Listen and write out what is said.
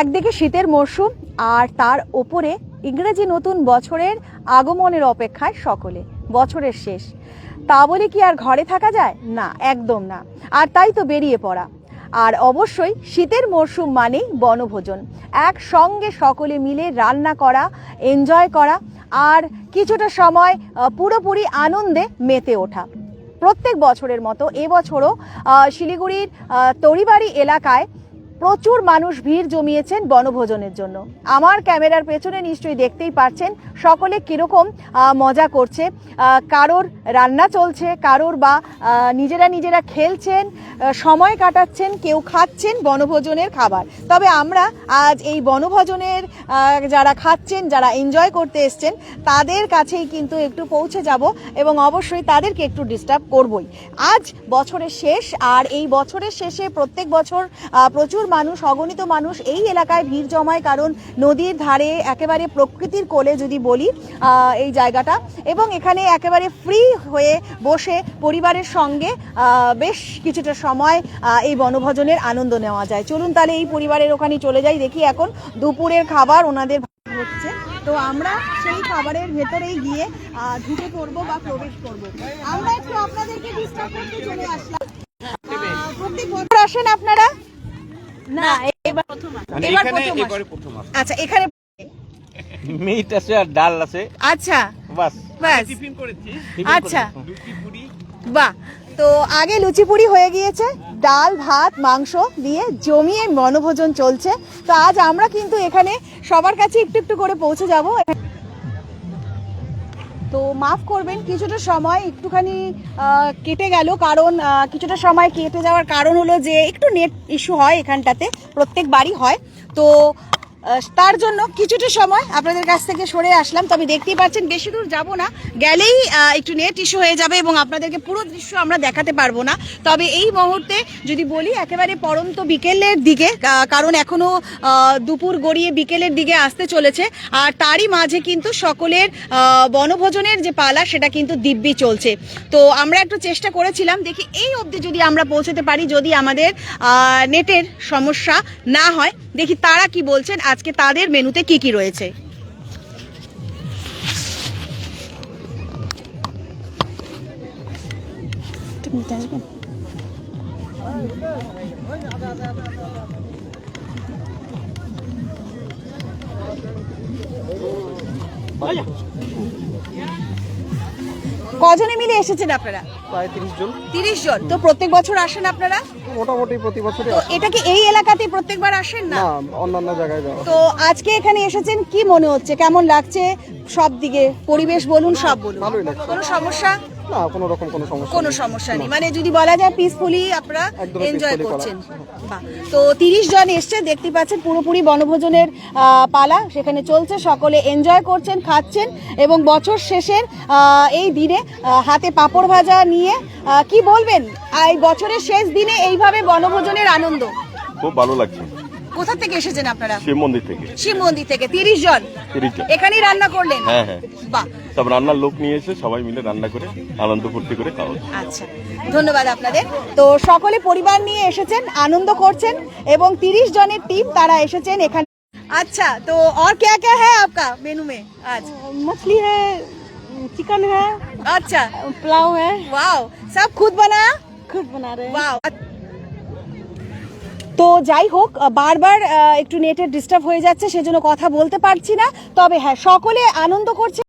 একদিকে শীতের মরশুম আর তার ওপরে ইংরেজি নতুন বছরের আগমনের অপেক্ষায় সকলে, বছরের শেষ। তা বলে কি আর ঘরে থাকা যায়? না, একদম না। আর তাই তো বেরিয়ে পড়া। আর অবশ্যই শীতের মরশুম মানেই বনভোজন। একসঙ্গে সকলে মিলে রান্না করা এনজয় করা, আর কিছুটা সময় পুরোপুরি আনন্দে মেতে ওঠা। প্রত্যেক বছরের মতো এবছরও শিলিগুড়ির তরিবাড়ি এলাকায় প্রচুর মানুষ ভিড় জমিয়েছেন বনভোজনের জন্য। আমার ক্যামেরার পেছনে নিশ্চয়ই দেখতেই পাচ্ছেন সকলে কীরকম মজা করছে। কারোর রান্না চলছে কারোর বা নিজেরা নিজেরা খেলছেন সময় কাটাচ্ছেন কেউ খাচ্ছেন বনভোজনের খাবার। তবে আমরা আজ এই বনভোজনের যারা খাচ্ছেন যারা এনজয় করতে এসছেন তাদের কাছেই কিন্তু একটু পৌঁছে যাব এবং অবশ্যই তাদেরকে একটু ডিস্টার্ব করবই। আজ বছরের শেষ আর এই বছরের শেষে প্রত্যেক বছর আহ, প্রচুর মানুষ, অগণিত মানুষ এই এলাকায় ভিড় জমায়, কারণ নদীর ধারে একেবারে প্রকৃতির কোলে যদি বলি এই জায়গাটা। এবং এখানে একেবারে ফ্রি হয়ে বসে পরিবারের সঙ্গে বেশ কিছুটা সময় এই বনভোজনের আনন্দ নেওয়া যায়। চলুন তাহলে এই পরিবারের ওখানে চলে যাই, দেখি এখন দুপুরের খাবার ওনাদের হচ্ছে। তো আমরা সেই খাবারের ভেতরেই গিয়ে ঢুকে পড়ব বা প্রবেশ করব। আমরা একটু আপনাদেরকে ডিস্টার্ব করতে চলে আসলাম। আসেন আপনারা? না এবার মানে এখানে প্রথম এবারে প্রথম আসছে। আচ্ছা এখানে মিট আছে আর ডাল আছে। আচ্ছা বাস। ব্যাস টিফিন করেছি। আচ্ছা। লুচি পুরি। বাহ তো আগে লুচিপুরি হয়ে গিয়েছে ডাল ভাত মাংস দিয়ে জমিয়ে বনভোজন চলছে। তো আজ আমরা কিন্তু এখানে সবার কাছে একটু একটু করে পৌঁছে যাব। তো মাফ করবেন, কিছুটা সময় একটুখানি কেটে গেল। কারণ কিছুটা সময় কেটে যাওয়ার কারণ হলো যে, একটু নেট ইস্যু হয় এখানটাতে, প্রত্যেকবারই হয়। তো তার জন্য কিছুটা সময় আপনাদের কাছ থেকে সরে আসলাম। তবে দেখতেই পাচ্ছেন বেশি দূর যাব না। গেলেই একটু নেট ইস্যু হয়ে যাবে এবং আপনাদেরকে পুরো দৃশ্য আমরা দেখাতে পারব না। তবে এই মুহূর্তে যদি বলি একেবারে পরন্ত বিকেলের দিকে কারণ এখনও আহ, দুপুর গড়িয়ে বিকেলের দিকে আসতে চলেছে। আর তারই মাঝে কিন্তু সকলের বনভোজনের যে পালা সেটা কিন্তু দিব্যি চলছে। তো আমরা একটু চেষ্টা করেছিলাম দেখি এই অবধি যদি আমরা পৌঁছতে পারি যদি আমাদের নেটের সমস্যা না হয়। দেখি তারা কি বলছেন আজকে তাদের মেনুতে কি কি রয়েছে? কজনে মিলে এসেছেন আপনারা? প্রায় তিরিশ জন। তিরিশ জন। তো প্রত্যেক বছর আসেন আপনারা? মোটামুটি প্রতি বছরই তো এটা কি এই এলাকাতেই প্রত্যেকবার আসেন না? না অন্যান্য জায়গায় যাওয়া তো আজকে এখানে এসেছেন কি মনে হচ্ছে? কেমন লাগছে সব দিকে? পরিবেশ বলুন সব বলুন। ভালোই লাগছে। কোনো সমস্যা? না কোনো রকম কোনো সমস্যা কোনো নেই। সমস্যা নেই। মানে যদি বলা যায় পিসফুলি আপনারা এনজয় করছেন। তো তিরিশ জন এসছে দেখতে পাচ্ছেন পুরোপুরি বনভোজনের আহ, পালা সেখানে চলছে। সকলে এনজয় করছেন খাচ্ছেন এবং বছর শেষের আহ, এই দিনে হাতে পাঁপড় ভাজা নিয়ে কি বলবেন? এই বছরের শেষ দিনে এইভাবে বনভোজনের আনন্দ? খুব ভালো লাগছে। কোথা থেকে এসেছেন আপনারা? শিব মন্দির থেকে। শিব মন্দির থেকে। তিরিশ জন? তিরিশ জন। এখানেই রান্না করলেন? হ্যাঁ হ্যাঁ। বাহ। সব রান্নার লোক নিয়ে এসে সবাই মিলে রান্না করে আনন্দ ফুর্তি করে খাওয়া হচ্ছে। আচ্ছা ধন্যবাদ আপনাদের তো সকলে পরিবার নিয়ে এসেছেন আনন্দ করছেন এবং তিরিশ জনের টিম তারা এসেছেন এখানে আচ্ছা তো और क्या क्या है आपका मेनू में आज मछली है चिकन है अच्छा पुलाव है वाओ सब खुद बनाया खुद बना रहे हैं वाओ তো যাই হোক বারবার আহ, একটু নেটের ডিস্টার্ব হয়ে যাচ্ছে সেজন্য কথা বলতে পারছি না তবে হ্যাঁ সকলে আনন্দ করছে